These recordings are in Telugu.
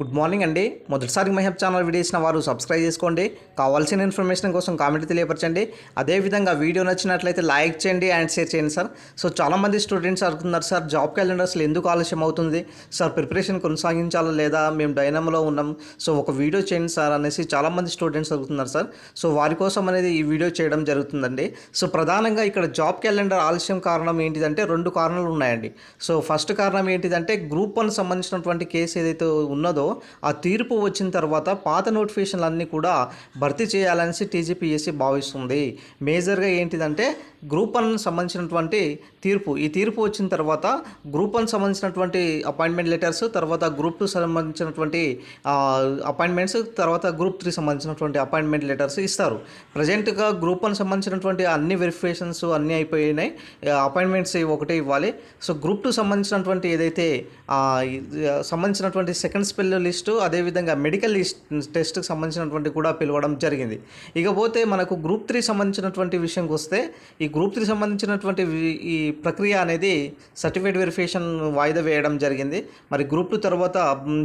గుడ్ మార్నింగ్ అండి. మొదటిసారి మహబ్ ఛానల్ వీడియో ఇచ్చిన వారు సబ్స్క్రైబ్ చేసుకోండి. కావాల్సిన ఇన్ఫర్మేషన్ కోసం కామెంట్ తెలియపరచండి. అదేవిధంగా వీడియో నచ్చినట్లయితే లైక్ చేయండి అండ్ షేర్ చేయండి సార్. సో చాలామంది స్టూడెంట్స్ అడుగుతున్నారు సార్ జాబ్ క్యాలెండర్స్లో ఎందుకు ఆలస్యం అవుతుంది? సార్ ప్రిపరేషన్ కొనసాగించాలా లేదా? మేము డైనమలో ఉన్నాం. సో ఒక వీడియో చేయండి సార్ అనేసి చాలామంది స్టూడెంట్స్ అడుగుతున్నారు సార్. సో వారి కోసం అనేది ఈ వీడియో చేయడం జరుగుతుందండి. సో ప్రధానంగా ఇక్కడ జాబ్ క్యాలెండర్ ఆలస్యం కారణం ఏంటిదంటే రెండు కారణాలు ఉన్నాయండి. సో ఫస్ట్ కారణం ఏంటిదంటే గ్రూప్ వన్ సంబంధించినటువంటి కేసు ఏదైతే ఉన్నదో ఆ తీర్పు వచ్చిన తర్వాత పాత నోటిఫికేషన్లన్నీ కూడా భర్తీ చేయాలనేసి టీజీపీఎస్సీ భావిస్తుంది. మేజర్గా ఏంటిదంటే గ్రూప్ వన్ సంబంధించినటువంటి తీర్పు. ఈ తీర్పు వచ్చిన తర్వాత గ్రూప్ వన్ సంబంధించినటువంటి అపాయింట్మెంట్ లెటర్స్ తర్వాత గ్రూప్ టూ సంబంధించినటువంటి అపాయింట్మెంట్స్ తర్వాత గ్రూప్ త్రీ సంబంధించినటువంటి అపాయింట్మెంట్ లెటర్స్ ఇస్తారు. ప్రజెంట్గా గ్రూప్ వన్ సంబంధించినటువంటి అన్ని వెరిఫికేషన్స్ అన్నీ అయిపోయినాయి. అపాయింట్మెంట్స్ ఒకటే ఇవ్వాలి. సో గ్రూప్ టూ సంబంధించినటువంటి ఏదైతే సంబంధించినటువంటి సెకండ్ స్పెల్ లిస్టు అదేవిధంగా మెడికల్ లిస్ట్ టెస్ట్కి సంబంధించినటువంటి కూడా పిలవడం జరిగింది. ఇకపోతే మనకు గ్రూప్ త్రీ సంబంధించినటువంటి విషయంకి వస్తే ఈ గ్రూప్ త్రీ సంబంధించినటువంటి ఈ ప్రక్రియ అనేది సర్టిఫికేట్ వెరిఫికేషన్ వాయిదా వేయడం జరిగింది. మరి గ్రూప్ టూ తర్వాత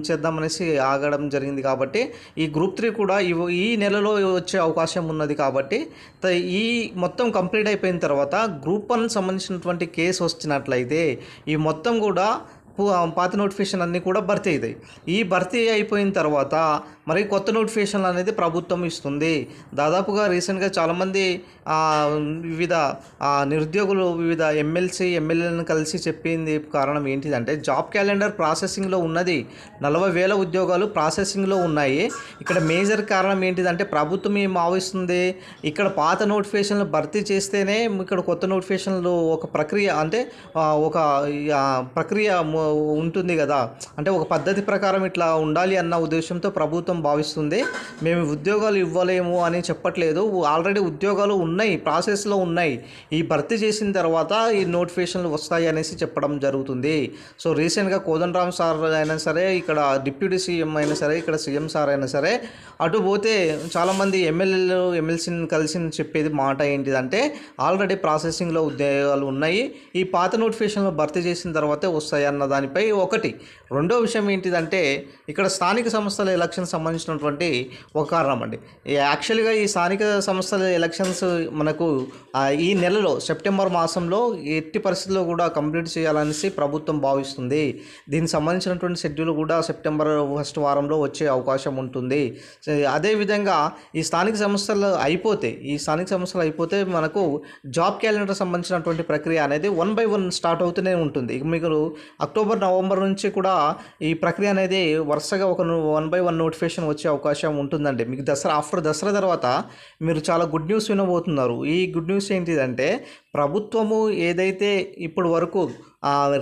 చేద్దామనేసి ఆగడం జరిగింది కాబట్టి ఈ గ్రూప్ త్రీ కూడా ఈ- ఈ నెలలో వచ్చే అవకాశం ఉన్నది కాబట్టి ఈ మొత్తం కంప్లీట్ అయిపోయిన తర్వాత గ్రూప్ వన్ సంబంధించినటువంటి కేసు వచ్చినట్లయితే ఈ మొత్తం కూడా పాత నోటిఫికేషన్ అన్నీ కూడా భర్తీ అవుతాయి ఈ భర్తీ అయిపోయిన తర్వాత మరి కొత్త నోటిఫికేషన్లు అనేది ప్రభుత్వం ఇస్తుంది. దాదాపుగా రీసెంట్గా చాలామంది వివిధ నిరుద్యోగులు వివిధ ఎమ్మెల్సీ ఎమ్మెల్యేలను కలిసి చెప్పింది కారణం ఏంటిదంటే జాబ్ క్యాలెండర్ ప్రాసెసింగ్లో ఉన్నది. నలభై వేల ఉద్యోగాలు ప్రాసెసింగ్లో ఉన్నాయి. ఇక్కడ మేజర్ కారణం ఏంటిదంటే ప్రభుత్వం ఏం భావిస్తుంది? ఇక్కడ పాత నోటిఫికేషన్లు భర్తీ చేస్తేనే ఇక్కడ కొత్త నోటిఫికేషన్లు ఒక ప్రక్రియ అంటే ఒక ప్రక్రియ ఉంటుంది కదా. అంటే ఒక పద్ధతి ప్రకారం ఇట్లా ఉండాలి అన్న ఉద్దేశంతో ప్రభుత్వం భావిస్తుంది. మేము ఉద్యోగాలు ఇవ్వలేము అని చెప్పట్లేదు. ఆల్రెడీ ఉద్యోగాలు ఉన్నాయి ప్రాసెస్లో ఉన్నాయి. ఈ భర్తీ చేసిన తర్వాత ఈ నోటిఫికేషన్లు వస్తాయి అనేసి చెప్పడం జరుగుతుంది. సో రీసెంట్గా కోదండరామ్ సార్ అయినా సరే ఇక్కడ డిప్యూటీ సీఎం అయినా సరే ఇక్కడ సీఎం సార్ అయినా సరే అటు పోతే చాలామంది ఎమ్మెల్యేలు ఎమ్మెల్సీని కలిసి చెప్పేది మాట ఏంటిదంటే ఆల్రెడీ ప్రాసెసింగ్లో ఉద్యోగాలు ఉన్నాయి. ఈ పాత నోటిఫికేషన్లు భర్తీ చేసిన తర్వాతే వస్తాయి అన్న దానిపై ఒకటి. రెండో విషయం ఏంటిదంటే ఇక్కడ స్థానిక సంస్థల ఎలక్షన్ సంబంధించినటువంటి ఒక కారణం అండి. ఈ యాక్చువల్గా ఈ స్థానిక సంస్థల ఎలక్షన్స్ మనకు ఈ నెలలో సెప్టెంబర్ మాసంలో ఎట్టి పరిస్థితుల్లో కూడా కంప్లీట్ చేయాలనేసి ప్రభుత్వం భావిస్తుంది. దీనికి సంబంధించినటువంటి షెడ్యూల్ కూడా సెప్టెంబర్ ఫస్ట్ వారంలో వచ్చే అవకాశం ఉంటుంది. అదేవిధంగా ఈ స్థానిక సంస్థలు అయిపోతే ఈ స్థానిక సంస్థలు అయిపోతే మనకు జాబ్ క్యాలెండర్ సంబంధించినటువంటి ప్రక్రియ అనేది వన్ బై వన్ స్టార్ట్ అవుతూనే ఉంటుంది. ఇక మీకు అక్టోబర్ నవంబర్ నుంచి కూడా ఈ ప్రక్రియ అనేది వరుసగా ఒక వన్ బై వన్ నోటిఫికేషన్ వచ్చే అవకాశం ఉంటుందండి. మీకు దసరా ఆఫ్టర్ దసరా తర్వాత మీరు చాలా గుడ్ న్యూస్ వినబోతున్నారు. ఈ గుడ్ న్యూస్ ఏంటిదంటే ప్రభుత్వము ఏదైతే ఇప్పటి వరకు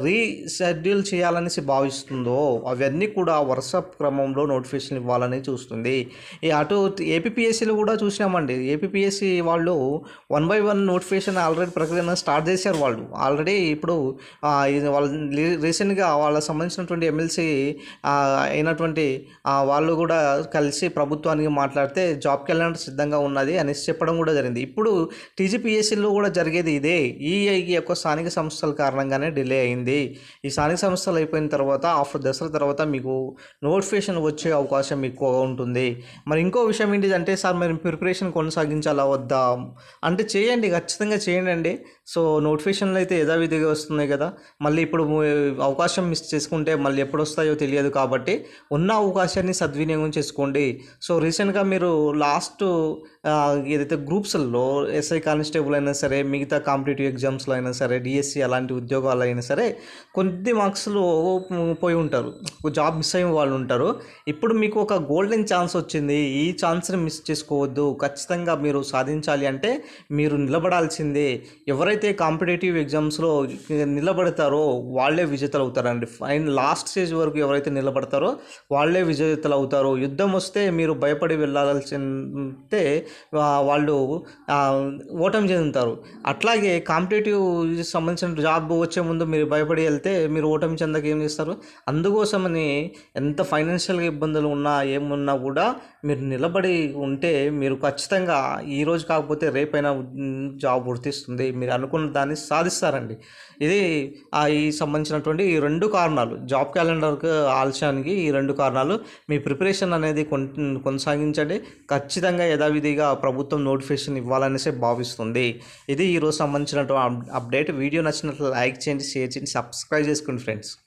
రీషెడ్యూల్ చేయాలనేసి భావిస్తుందో అవన్నీ కూడా వరుస క్రమంలో నోటిఫికేషన్ ఇవ్వాలని చూస్తుంది. ఈ అటు ఏపీపీఎస్సీలు కూడా చూసినామండి ఏపీఎస్సీ వాళ్ళు one by one notification already ప్రక్రియను స్టార్ట్ చేశారు వాళ్ళు. ఆల్రెడీ ఇప్పుడు వాళ్ళ రీసెంట్గా వాళ్ళకి సంబంధించినటువంటి ఎమ్మెల్సీ అయినటువంటి వాళ్ళు కూడా కలిసి ప్రభుత్వానికి మాట్లాడితే జాబ్ క్యాలెండర్ సిద్ధంగా ఉన్నది అనేసి చెప్పడం కూడా జరిగింది. ఇప్పుడు టీజీపీఎస్సీలో కూడా జరిగేది అనేది ఈ యొక్క స్థానిక సంస్థల కారణంగానే డిలే అయింది. ఈ స్థానిక సంస్థలు అయిపోయిన తర్వాత ఆఫ్టర్ దసరా తర్వాత మీకు నోటిఫికేషన్ వచ్చే అవకాశం ఎక్కువగా ఉంటుంది. మరి ఇంకో విషయం ఏంటిదంటే సార్ మరి ప్రిపరేషన్ కొనసాగించాలా వద్దా? అంటే చేయండి ఖచ్చితంగా చేయండి అండి. సో నోటిఫికేషన్లు అయితే యథావిధిగా వస్తున్నాయి కదా. మళ్ళీ ఇప్పుడు అవకాశం మిస్ చేసుకుంటే మళ్ళీ ఎప్పుడు వస్తాయో తెలియదు కాబట్టి ఉన్న అవకాశాన్ని సద్వినియోగం చేసుకోండి. సో రీసెంట్గా మీరు లాస్ట్ ఏదైతే గ్రూప్స్లో ఎస్ఐ కానిస్టేబుల్ అయినా సరే మిగతా కాంపిటేటివ్ ఎగ్జామ్స్లో అయినా సరే డిఎస్సి అలాంటి ఉద్యోగాలు అయినా సరే కొద్ది మార్క్స్లో పోయి ఉంటారు. జాబ్ మిస్ అయిన వాళ్ళు ఉంటారు. ఇప్పుడు మీకు ఒక గోల్డెన్ ఛాన్స్ వచ్చింది. ఈ ఛాన్స్ని మిస్ చేసుకోవద్దు. ఖచ్చితంగా మీరు సాధించాలి అంటే మీరు నిలబడాల్సిందే. ఎవరైతే కాంపిటేటివ్ ఎగ్జామ్స్లో నిలబడతారో వాళ్ళే విజేతలు అవుతారండి. ఫైన్ లాస్ట్ స్టేజ్ వరకు ఎవరైతే నిలబడతారో వాళ్ళే విజేతలు అవుతారు. యుద్ధం వస్తే మీరు భయపడి వెళ్ళాల్సింటే ఆ, వాళ్ళు ఓటమి చెందుతారు. అట్లాగే కాంపిటేటివ్ సంబంధించిన జాబ్ వచ్చే ముందు మీరు భయపడి వెళ్తే మీరు ఓటమి చెందక ఏం చేస్తారు? అందుకోసమని ఎంత ఫైనాన్షియల్గా ఇబ్బందులు ఉన్నా ఏమున్నా కూడా మీరు నిలబడి ఉంటే మీరు ఖచ్చితంగా ఈరోజు కాకపోతే రేపైనా జాబ్ గుర్తిస్తుంది. మీరు అనుకున్న దాన్ని సాధిస్తారండి. ఇది ఆ ఈ సంబంధించినటువంటి ఈ రెండు కారణాలు. జాబ్ క్యాలెండర్కి ఆలస్యానికి ఈ రెండు కారణాలు. మీ ప్రిపరేషన్ అనేది కొన్ కొనసాగించండి. ఖచ్చితంగా యథావిధిగా ప్రభుత్వం నోటిఫికేషన్ ఇవ్వాలనేసి భావిస్తుంది. ఇది ఈరోజు సంబంధించిన అప్- అప్డేట్. వీడియో నచ్చినట్లు లైక్ చేయండి షేర్ చేయండి సబ్స్క్రైబ్ చేసుకోండి ఫ్రెండ్స్.